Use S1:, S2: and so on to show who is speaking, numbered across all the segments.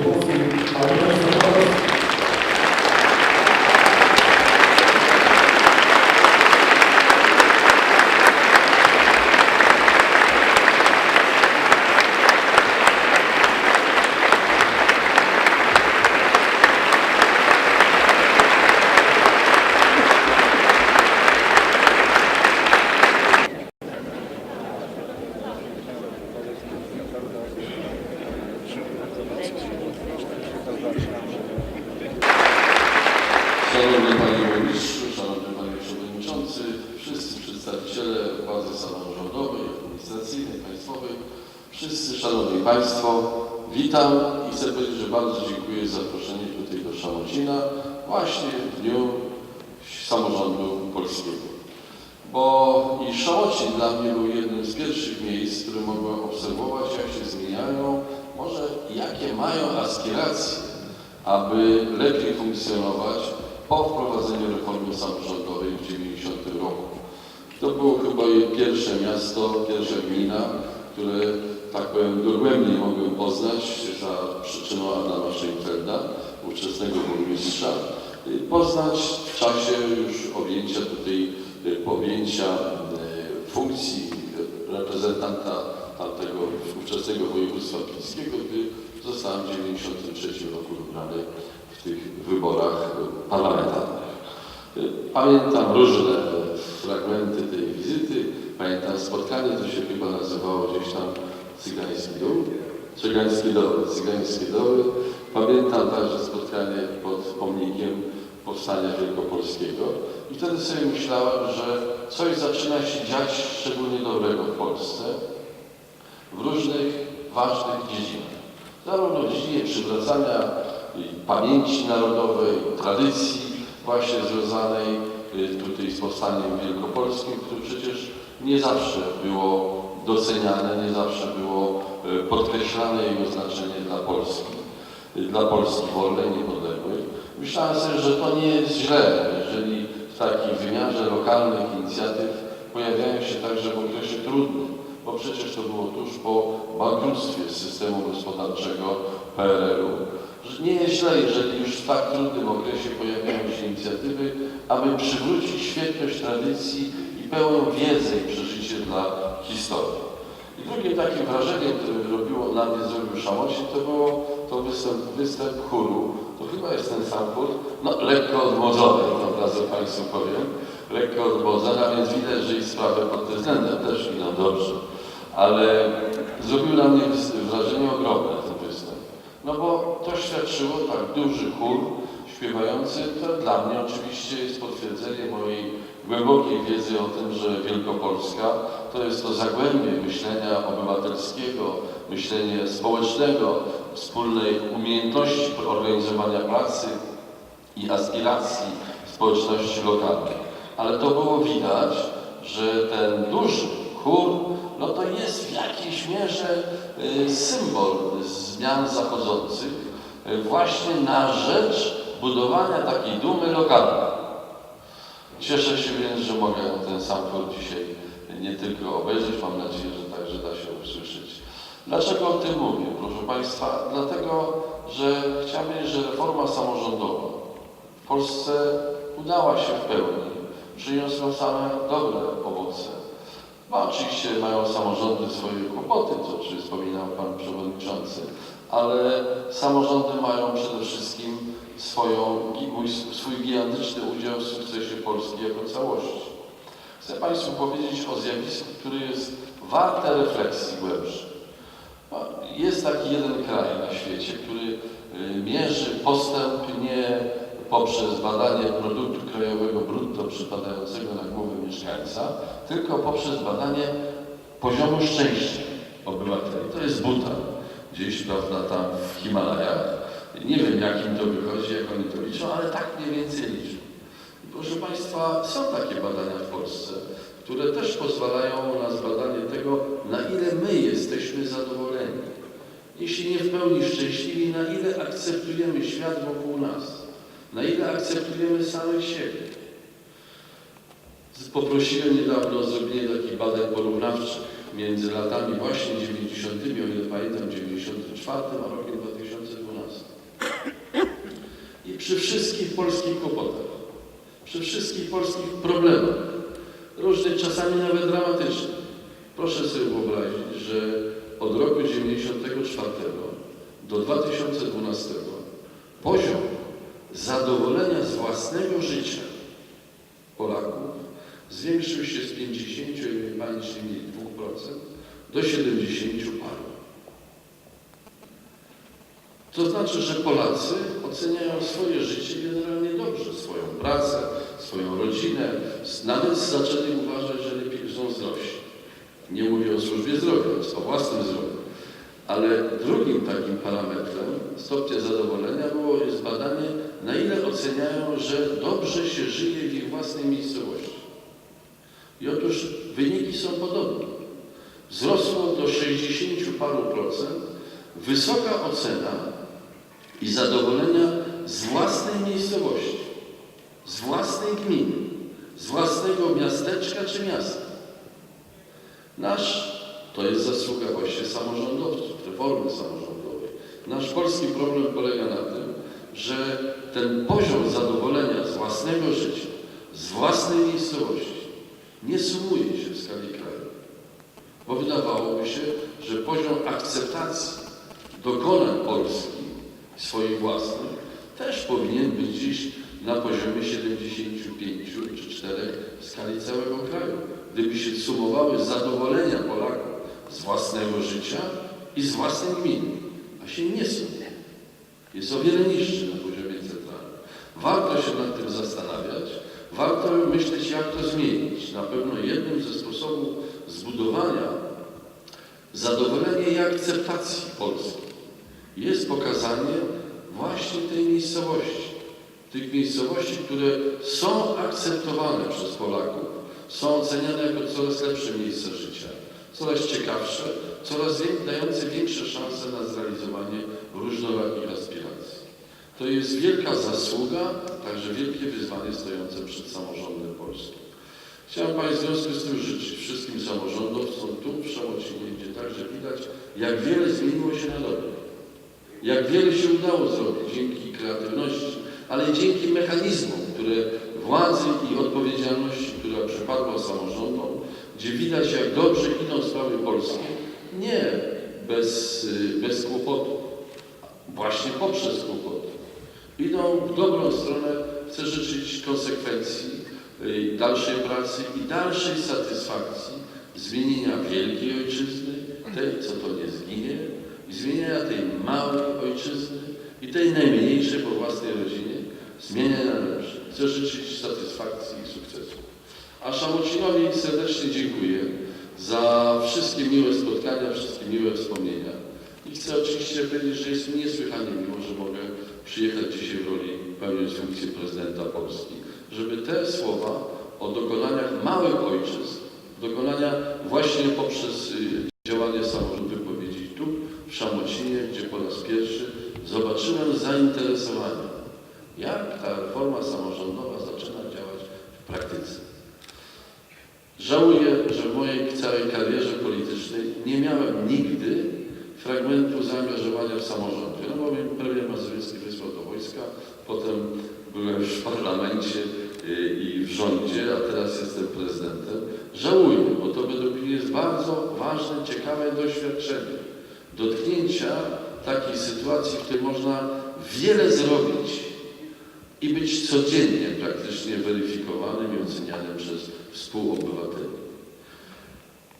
S1: Dios. Państwo, witam i chcę powiedzieć, że bardzo dziękuję za zaproszenie tutaj do Szamocina właśnie w Dniu Samorządu Polskiego. Bo i Szamocin dla mnie był jednym z pierwszych miejsc, które mogłem obserwować, jak się zmieniają, może jakie mają aspiracje, aby lepiej funkcjonować po wprowadzeniu reformy samorządowej w 90 roku. To było chyba pierwsze miasto, pierwsza gmina, które, tak powiem, dogłębnie mogłem poznać za przyczyną Adama Szejfelda, ówczesnego burmistrza, y, poznać w czasie już objęcia tutaj, y, objęcia y, funkcji reprezentanta tamtego ówczesnego województwa pilskiego, gdy zostałem w 1993 roku wybrany w tych wyborach parlamentarnych. Pamiętam różne fragmenty tej wizyty, pamiętam spotkanie, to się chyba nazywało gdzieś tam Cygański Dół, Cygańskie Doły, Cygańskie Doły. Pamiętam także spotkanie pod pomnikiem Powstania Wielkopolskiego i wtedy sobie myślałem, że coś zaczyna się dziać szczególnie dobrego w Polsce w różnych ważnych dziedzinach. Zarówno w dziedzinie przywracania pamięci narodowej, tradycji właśnie związanej y, tutaj z powstaniem wielkopolskim, które przecież nie zawsze było doceniane, nie zawsze było y, podkreślane jego znaczenie dla Polski, y, dla Polski wolnej, niepodległej. Myślałem sobie, że to nie jest źle, jeżeli w takim wymiarze lokalnych inicjatyw pojawiają się także w okresie trudnym, bo przecież to było tuż po bankructwie systemu gospodarczego PRL-u. Nie jest źle, jeżeli już w tak trudnym okresie pojawiają się inicjatywy, aby przywrócić świetność tradycji i pełną wiedzę i przeżycie dla historii. I drugim takim wrażeniem, które robiło na mnie zrobił to było to występ, występ chóru. To chyba jest ten sam chór, no lekko odmłodzony, od razu Państwu powiem, lekko odmłodzony, a więc widać, że i sprawy pod tym względem też idą dobrze. Ale zrobił na mnie wrażenie ogromne ten występ. No bo to świadczyło tak duży chór śpiewający, to dla mnie oczywiście jest potwierdzenie mojej głębokiej wiedzy o tym, że Wielkopolska to jest to zagłębie myślenia obywatelskiego, myślenia społecznego, wspólnej umiejętności organizowania pracy i aspiracji społeczności lokalnej. Ale to było widać, że ten duży chór, no to jest w jakiejś mierze y, symbol zmian zachodzących y, właśnie na rzecz budowania takiej dumy lokalnej. Cieszę się więc, że mogę ten sam chór dzisiaj nie tylko obejrzeć, mam nadzieję, że także da się usłyszeć. Dlaczego o tym mówię? Proszę Państwa, dlatego, że chciałbym, że reforma samorządowa w Polsce udała się w pełni, przyniosła same dobre owoce. No, oczywiście mają samorządy swoje kłopoty, co czy wspominał Pan Przewodniczący, ale samorządy mają przede wszystkim swoją, swój gigantyczny udział w sukcesie Polski jako całości. Chcę Państwu powiedzieć o zjawisku, które jest warte refleksji głębszej. No, Jest taki jeden kraj na świecie, który y, mierzy postęp nie poprzez badanie produktu krajowego brutto przypadającego na głowę mieszkańca, tylko poprzez badanie poziomu szczęścia obywateli. To jest Bhutan, gdzieś prawda, tam w Himalajach. Nie wiem, jak im to wychodzi, jak oni to liczą, ale tak mniej więcej liczą. Proszę Państwa, są takie badania w Polsce, które też pozwalają na zbadanie tego, na ile my jesteśmy zadowoleni. Jeśli nie w pełni szczęśliwi, na ile akceptujemy świat wokół nas, na ile akceptujemy samych siebie. Poprosiłem niedawno o zrobienie takich badań porównawczych między latami właśnie 90., o ile pamiętam, 94, a rokiem 2012. przy wszystkich polskich kłopotach, przy wszystkich polskich problemach, różnych czasami nawet dramatycznych. Proszę sobie wyobrazić, że od roku 1994 do 2012 poziom zadowolenia z własnego życia Polaków zwiększył się z 50, jak pamięć nie mieli 2% do 70 paru. To znaczy, że Polacy oceniają swoje życie generalnie dobrze, swoją pracę, swoją rodzinę, nawet zaczęli uważać, że lepiej są zdrowsi. Nie mówię o służbie zdrowia, o własnym zdrowiu. Ale drugim takim parametrem stopnia zadowolenia było jest badanie, na ile oceniają, że dobrze się żyje w ich własnej miejscowości. I otóż wyniki są podobne. Wzrosło do 60 paru procent wysoka ocena i zadowolenia z własnej miejscowości, z własnej gminy, z własnego miasteczka czy miasta. Nasz, to jest zasługa właśnie samorządowców, reformy samorządowej. Nasz polski problem polega na tym, że ten poziom zadowolenia z własnego życia, z własnej miejscowości nie sumuje się w skali kraju. Bo wydawałoby się, że poziom akceptacji dokonań Polski, swoich własnych, też powinien być dziś na poziomie 75 czy 4 w skali całego kraju. Gdyby się sumowały zadowolenia Polaków z własnego życia i z własnej gminy, a się nie sumuje. Jest o wiele niższy na poziomie centralnym. Warto się nad tym zastanawiać, warto myśleć, jak to zmienić. Na pewno jednym ze sposobów zbudowania zadowolenia i akceptacji Polski jest pokazanie właśnie tej miejscowości. Tych miejscowości, które są akceptowane przez Polaków, są oceniane jako coraz lepsze miejsca życia, coraz ciekawsze, coraz dające większe szanse na zrealizowanie różnorakich aspiracji. To jest wielka zasługa, także wielkie wyzwanie stojące przed samorządem polskim. Chciałem Państwu w związku z tym życzyć wszystkim samorządowcom tu w Szamocinie, gdzie także widać, jak wiele zmieniło się na dobre. Jak wiele się udało zrobić dzięki kreatywności, ale dzięki mechanizmom, które władzy i odpowiedzialności, która przypadła samorządom, gdzie widać, jak dobrze idą sprawy polskie, nie bez, y, bez kłopotu, właśnie poprzez kłopoty. Idą w dobrą stronę, chcę życzyć konsekwencji, y, dalszej pracy i dalszej satysfakcji zmienienia wielkiej ojczyzny, tej, co to nie zginie, i zmieniania tej małej ojczyzny i tej najmniejszej po własnej rodzinie, zmieniania na lepsze. Chcę życzyć satysfakcji i sukcesu. A Szamocinowi serdecznie dziękuję za wszystkie miłe spotkania, wszystkie miłe wspomnienia. Chcę oczywiście powiedzieć, że jest niesłychanie miło, że mogę przyjechać dzisiaj w roli pełniąc funkcję prezydenta Polski, żeby te słowa o dokonaniach małych ojczyzn, dokonania właśnie poprzez y, działanie samorządu wypowiedzieć tu, w Szamocinie, gdzie po raz pierwszy zobaczyłem zainteresowanie, jak ta reforma samorządowa zaczyna działać w praktyce. Żałuję, że w mojej całej karierze politycznej nie miałem nigdy fragmentu zaangażowania w samorządzie. No bo mnie premier Mazowiecki wysłał do wojska, potem byłem w parlamencie y, i w rządzie, a teraz jestem prezydentem. Żałuję, bo to według mnie jest bardzo ważne, ciekawe doświadczenie. Dotknięcia takiej sytuacji, w której można wiele zrobić i być codziennie praktycznie weryfikowanym i ocenianym przez współobywateli.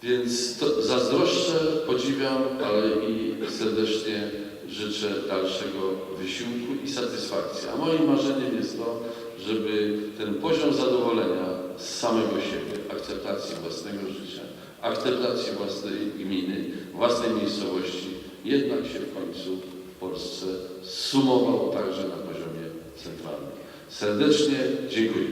S1: Więc to zazdroszczę, podziwiam, ale i serdecznie życzę dalszego wysiłku i satysfakcji. A moim marzeniem jest to, żeby ten poziom zadowolenia z samego siebie, akceptacji własnego życia, akceptacji własnej gminy, własnej miejscowości, jednak się w końcu w Polsce sumował także na poziomie centralnym. Serdecznie dziękuję.